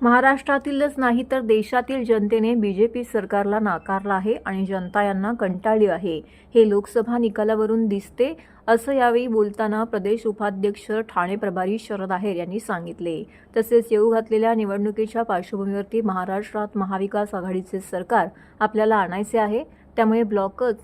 महाराष्ट्रातीलच नाही तर देशातील जनतेने बीजेपी सरकारला नाकारलं आहे आणि जनता यांना कंटाळली आहे. हे लोकसभा निकालावरून दिसते असं यावेळी बोलताना प्रदेश उपाध्यक्ष ठाणे प्रभारी शरद आहेर यांनी सांगितले. तसेच येऊ घातलेल्या निवडणुकीच्या पार्श्वभूमीवरती महाराष्ट्रात महाविकास आघाडीचे सरकार आपल्याला आणायचे आहे त्यामुळे ब्लॉकच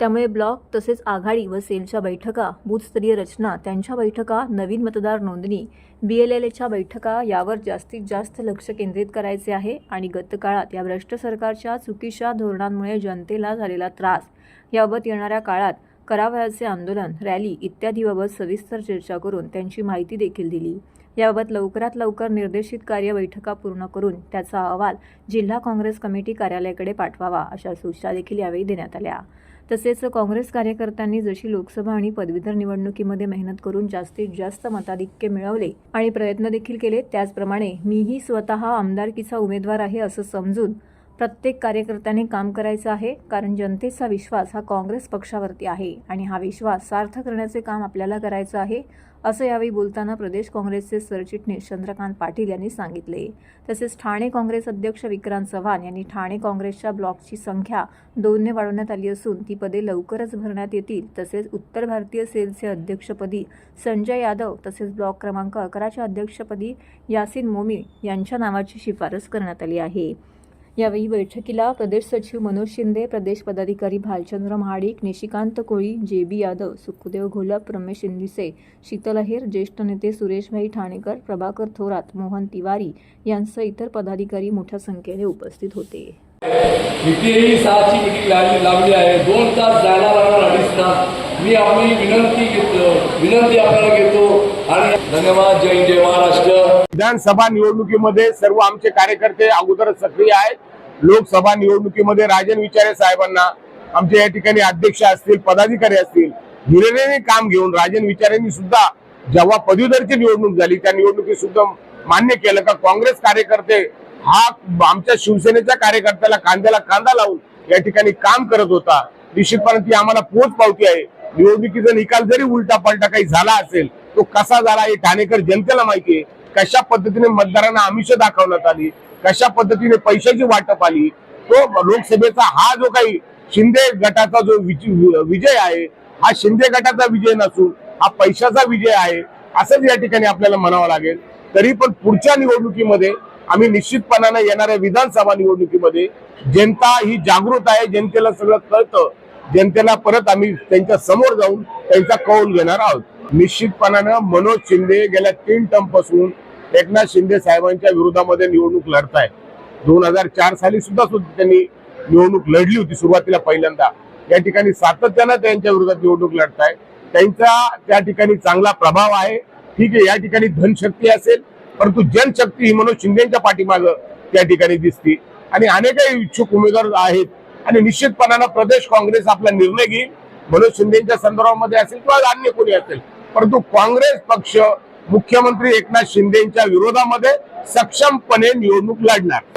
त्यामुळे ब्लॉक तसेच आघाडी व सेलच्या बैठका बूथस्तरीय रचना त्यांच्या बैठका नवीन मतदार नोंदणी बी एल एल एच्या बैठका यावर जास्तीत जास्त लक्ष केंद्रित करायचे आहे आणि गतकाळात या भ्रष्ट सरकारच्या चुकीच्या धोरणांमुळे जनतेला झालेला त्रास याबाबत येणाऱ्या काळात करावयाचे आंदोलन रॅली इत्यादीबाबत सविस्तर चर्चा करून त्यांची माहिती देखील दिली. याबाबत लवकरात लवकर निर्देशित कार्य बैठका पूर्ण करून त्याचा अहवाल जिल्हा काँग्रेस कमिटी कार्यालयाकडे पाठवावा अशा सूचना देखील यावेळी देण्यात आल्या. तसेच काँग्रेस कार्यकर्त्यांनी जशी लोकसभा आणि पदवीधर निवडणुकीमध्ये मेहनत करून जास्तीत जास्त मताधिक्य मिळवले आणि प्रयत्न देखील केले त्याचप्रमाणे मीही स्वतः आमदारकीचा उमेदवार आहे असं समजून प्रत्येक कार्यकर्त्याने काम करायचं आहे कारण जनतेचा विश्वास हा काँग्रेस पक्षावरती आहे आणि हा विश्वास सार्थ करण्याचे काम आपल्याला करायचं आहे असं यावेळी बोलताना प्रदेश काँग्रेसचे सरचिटणीस चंद्रकांत पाटील यांनी सांगितले. तसेच ठाणे काँग्रेस अध्यक्ष विक्रांत चव्हाण यांनी ठाणे काँग्रेसच्या ब्लॉकची संख्या दोनने वाढवण्यात आली असून ती पदे लवकरच भरण्यात येतील. तसेच उत्तर भारतीय सेलचे अध्यक्षपदी संजय यादव तसेच ब्लॉक क्रमांक अकराच्या अध्यक्षपदी यासिन मोमी यांच्या नावाची शिफारस करण्यात आली आहे. यावेळी बैठकीला प्रदेश सचिव मनोज शिंदे प्रदेश पदाधिकारी भालचंद्र महाडिक निशिकांत कोळी जे बी यादव सुखदेव घोलप रमेश इंदिसे शीतल अहेर ज्येष्ठ नेते सुरेशभाई ठाणेकर प्रभाकर थोरात मोहन तिवारी यांसह इतर पदाधिकारी मोठ्या संख्येने उपस्थित होते. कितीही सहाची मिटिंग लावली लावली आहे दोन तास जायला लागणार अडीच तास. मी आपली विनंती घेतो विनंती आपल्याला घेतो. आणि धन्यवाद. जय जय महाराष्ट्र. विधानसभा निवडणुकीमध्ये सर्व आमचे कार्यकर्ते अगोदरच सक्रिय आहेत. लोकसभा निवडणुकीमध्ये राजन विचारे साहेबांना आमचे या ठिकाणी अध्यक्ष असतील पदाधिकारी असतील हिरेने काम घेऊन राजन विचारेंनी सुद्धा जेव्हा पदवीधरची निवडणूक झाली त्या निवडणुकीत सुद्धा मान्य केलं का काँग्रेस कार्यकर्ते हा आमच्या शिवसेनेच्या कार्यकर्त्याला कांद्याला कांदा लावून या ठिकाणी काम करत होता. निश्चितपणे ती आम्हाला पोच पावती आहे. निवडणुकीचा निकाल जरी उलटा पलटा काही झाला असेल तो कसा झाला हे ठाणेकर जनतेला माहिती आहे. कशा पद्धतीने मतदारांना आमिष दाखवण्यात आली? कशा पद्धतीने पैशाची वाटप आली? तो लोकसभेचा हा जो काही शिंदे गटाचा जो विजय आहे हा शिंदे गटाचा विजय नसून हा पैशाचा विजय आहे असंच या ठिकाणी आपल्याला म्हणावं लागेल. तरी पण पुढच्या निवडणुकीमध्ये आम्ही निश्चितपणाने येणाऱ्या विधानसभा निवडणुकीमध्ये जनता ही जागृत आहे जनतेला सगळं कळतं. जनतेला परत आम्ही त्यांच्यासमोर जाऊन त्यांचा कौल घेणार आहोत. निश्चितपणानं मनोज शिंदे गेल्या तीन टर्मपासून एकनाथ शिंदे साहेबांच्या विरोधामध्ये निवडणूक लढताय. दोन हजार चार साली सुद्धा सुद्धा त्यांनी निवडणूक लढली होती सुरुवातीला पहिल्यांदा. या ठिकाणी सातत्यानं त्यांच्या विरोधात निवडणूक लढताय. त्यांचा त्या ठिकाणी चांगला प्रभाव आहे. ठीक आहे या ठिकाणी धनशक्ती असेल परंतु जनशक्ती ही मनोज शिंदेच्या पाठीमागं त्या ठिकाणी दिसते. आणि अनेकही इच्छुक उमेदवार आहेत. आणि निश्चितपणानं प्रदेश काँग्रेस आपला निर्णय घेईल. मनोज शिंदेच्या संदर्भामध्ये असेल किंवा अन्य कोणी असेल. परंतु काँग्रेस पक्ष मुख्यमंत्री एकनाथ शिंदेच्या विरोधामध्ये सक्षमपणे निवडणूक लढणार.